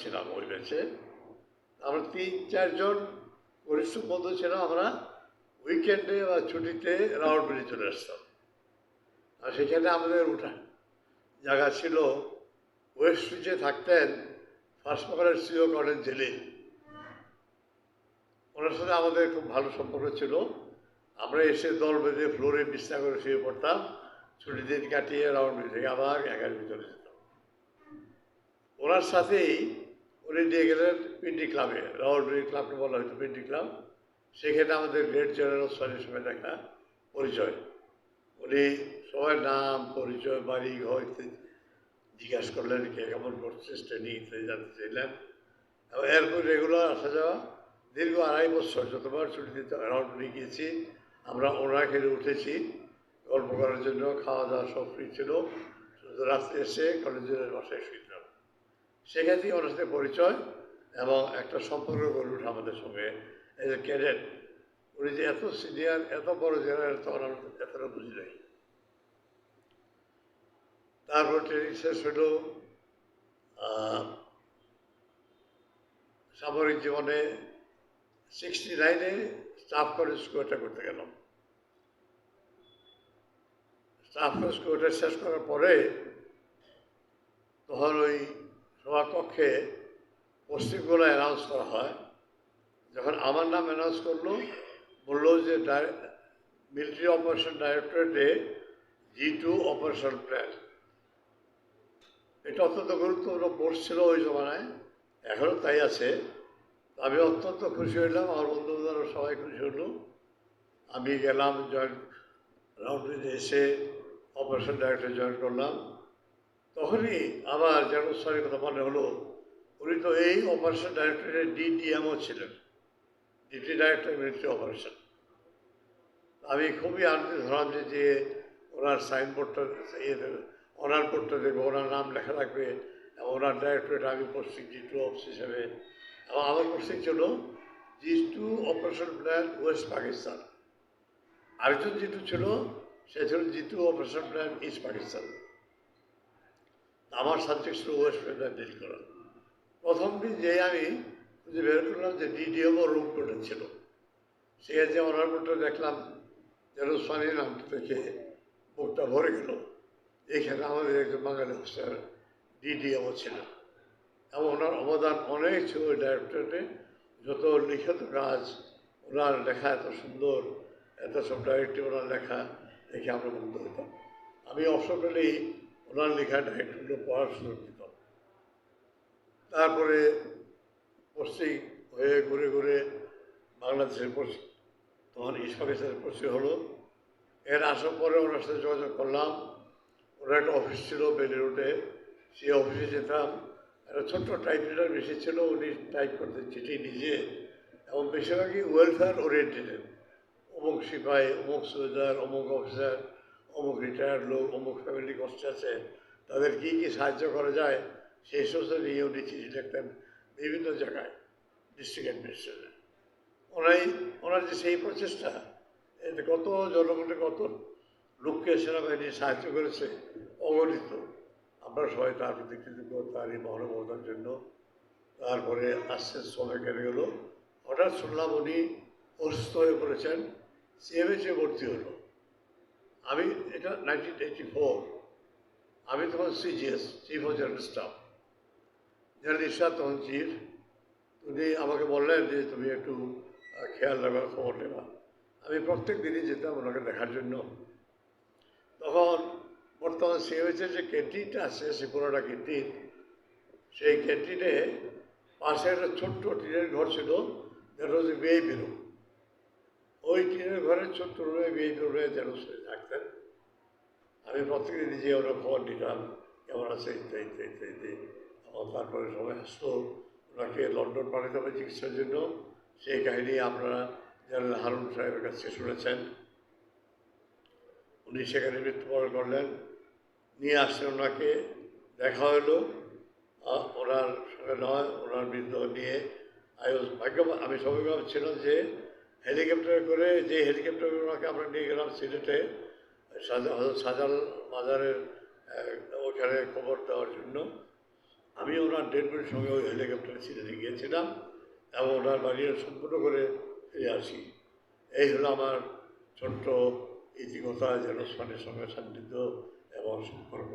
ছিলাম ওই ব্যাচে আমরা তিন, চারজন ঘনিষ্ঠ বন্ধু ছিলাম আমরা উইকেন্ডে বা ছুটিতে রাউন্ডবেরি চলে আসতাম। আর সেখানে আমাদের উঠা জায়গা ছিল ওয়েস্ট ব্রিজে থাকতেন ফার্স্ট প্রকারের সিও কলেজ জেলে ওনার সাথে আমাদের খুব ভালো সম্পর্ক ছিল। আমরা এসে দল বেঁধে ফ্লোরে বিছনা করে শুয়ে পড়তাম। ছুটি দিন কাটিয়ে রাউন্ড থেকে আবার একাডেমি চলে যেতাম। ওনার সাথেই উনি নিয়ে গেলেন পিন্ডি ক্লাবে রাউন্ডবেরি ক্লাবটা বলা হয়তো পিন্ডি ক্লাব সেখানে আমাদের গ্রেট জেনারেল ওসমানের সঙ্গে দেখা পরিচয়। উনি সবার নাম, পরিচয়, বাড়ি, ঘর ইত্যাদি জিজ্ঞাসা করলেন, কে কেমন করছে ট্রেনিং ইত্যাদি জানতে চাইলেন। এবং এরপর রেগুলার আসা যাওয়া, দীর্ঘ আড়াই বছর যতবার ছুটি ছুটিতে রাউন্ডে গিয়েছি, আমরা ওনার খেলে উঠেছি। গল্প করার জন্য খাওয়া দাওয়া সব ফ্রি ছিল। রাত্রে এসে কলেজের বাসায় শুইতাম সেখান থেকে পরিচয় এবং একটা সম্পর্ক গড়ে উঠে আমাদের সঙ্গে। এজ এ ক্যাডেট, উনি যে এত সিনিয়র, এত বড় জেনারেল, তখন আমরা এতটা বুঝি নাই। তারপর ট্রেনিং শেষ হলো সামরিক জীবনে সিক্সটি নাইনে স্টাফ কলেজ স্কোয়ারটা করতে গেলাম। স্টাফ কলেজ স্কোয়ারটা শেষ করার পরে তখন ওই সভাকক্ষে পোস্টিংগুলো অ্যানাউন্স করা হয়। যখন আমার নাম অ্যানাউন্স করল, বলল যে মিলিটারি অপারেশন ডাইরেক্টরেটে জি টু অপারেশন প্ল্যান এটা অত্যন্ত গুরুত্বপূর্ণ পোস্ট ছিল ওই জমানায়। এখনও তাই আছে। আমি অত্যন্ত খুশি হইলাম, আমার বন্ধু বান্ধব সবাই খুশি হলো। আমি গেলাম জয়েন রাউন্ডে এসে অপারেশন ডাইরেক্টর জয়েন করলাম। তখনই আমার জেনারেল স্যারের কথা মনে হলো, উনি তো এই অপারেশন ডাইরেক্টরের ডিডিএমও ছিলেন। ডিপটি ডাইরেক্টর মিলিটারি অপারেশন আমি খুবই আনন্দিত হলাম যে যে ওনার সাইনবোর্ডটা ওনার বোর্ডটা দেবে ওনার নাম লেখা থাকবে ওনার ডাইরেক্টরেট আমি পোস্টিং জি টু অফিস হিসেবে। এবং আমার পোস্টিং ছিল G two operation plan west Pakistan আরেকজন জি টু ছিল, সে ছিল G two operation plan east Pakistan আমার সাবজেক্ট ছিল ওয়েস্ট ডিল করা। প্রথম দিন যে আমি খুঁজে বের করলাম যে ডিডিএমও রুম কোডে ছিল। সে যে ওনার বোর্ডটা দেখলাম যেন স্বামীর নামটা দেখে বুকটা ভরে গেল। এখানে আমাদের একজন বাঙালি অফিসার ডিডিএমও ছিল। এবং ওনার অবদান অনেক ছিল ওই ডাইরেক্টরেটে যত লিখিত কাজ, ওনার লেখা এত সুন্দর, এত সব ডাইরেক্টিভ ওনার লেখা দেখে আমরা মুগ্ধ হতাম আমি অবসর পেলেই ওনার লেখা ডাইরেক্টরগুলো পড়ার সুযোগ দিতাম তারপরে পশ্চিম হয়ে ঘুরে ঘুরে বাংলাদেশের পশ্চিম তখন ইস্ট পাকিস্তানের পশ্চিম হলো। এর আসার পরে ওনার সাথে যোগাযোগ করলাম। ওনার একটা অফিস ছিল বেলি রোডে। সেই অফিসে যেতাম। একটা ছোট্ট টাইপরাইটার বেশি ছিল, উনি টাইপ করতেন চিঠি নিজে এবং বেশিরভাগই ওয়েলফেয়ার ওরিয়েন্টেড অমুক সিপাহী অমুক সোলজার অমুক অফিসার অমুক রিটায়ার্ড লোক, অমুক ফ্যামিলি কষ্টে আছে, তাদের কী কী সাহায্য করা যায়? সেই সমস্ত নিয়ে উনি চিঠি লিখতেন বিভিন্ন জায়গায় ডিস্ট্রিক্ট অ্যাডমিনিস্ট্রেশনে ওনাই, ওনার যে সেই প্রচেষ্টা, এতে কত জনগণের কত লোককে সেনাবাহিনী সাহায্য করেছে, অগণিত। আমরা সবাই তার প্রতি কৃতজ্ঞ, তার এই মহানুভবতার জন্য। তারপরে আস্তে সময় কেটে গেল। হঠাৎ শুনলাম উনি অসুস্থ হয়ে পড়েছেন সিএমএসে ভর্তি হলো। আমি এটা নাইনটিন এইটি ফোর আমি তখন CGS chief of general staff general Ishad তখন চিফ উনি আমাকে বললেন যে তুমি একটু খেয়াল রাখবা খবর নেবা। আমি প্রত্যেক দিনই যেতাম ওনাকে দেখার জন্য। তখন বর্তমান সে হয়েছে যে ক্যান্টিনটা আছে সে পুরোটা ক্যান্টিন সেই ক্যান্টিনে পাশে একটা ছোট্ট টিনের ঘর ছিল, যেটা হচ্ছে ভিআইপি রুম ওই টিনের ঘরের ছোট্ট রুমে ভিআইপি রুমে যেন সে থাকতেন। আমি প্রত্যেকদিন নিজে ওরা খবর নিতাম, কেমন আছে, ইত্যাদি ইত্যাদি ইত্যাদি। এবং তারপরে সবাই আসতো। ওনাকে লন্ডন পাঠাতে হবে চিকিৎসার জন্য। সেই কাহিনী আপনারা জেনারেল হারুন সাহেবের কাছে শুনেছেন। উনি সেখানে মৃত্যুবরণ করলেন। নিয়ে আসলেন ওনাকে। দেখা হলো। ওনার সঙ্গে নয়, ওনার মৃত্যু নিয়ে। আই ভাগ্যবান আমি সৌভাগ্য ছিলাম যে হেলিকপ্টারে করে যে হেলিকপ্টার ওনাকে আমরা নিয়ে গেলাম সিলেটে সাজা হজরত শাহজালাল মাজারের ওখানে খবর দেওয়ার জন্য। আমি ওনার ডেড বডির সঙ্গে ওই হেলিকপ্টারে সিলেটে গিয়েছিলাম এবং ওনার বাড়ি সম্পূর্ণ করে ফিরে আসি। এই হলো আমার ছোট্ট ইতিকথা জেরোস্পানের সঙ্গে সান্নিধ্য এবং সম্পর্ক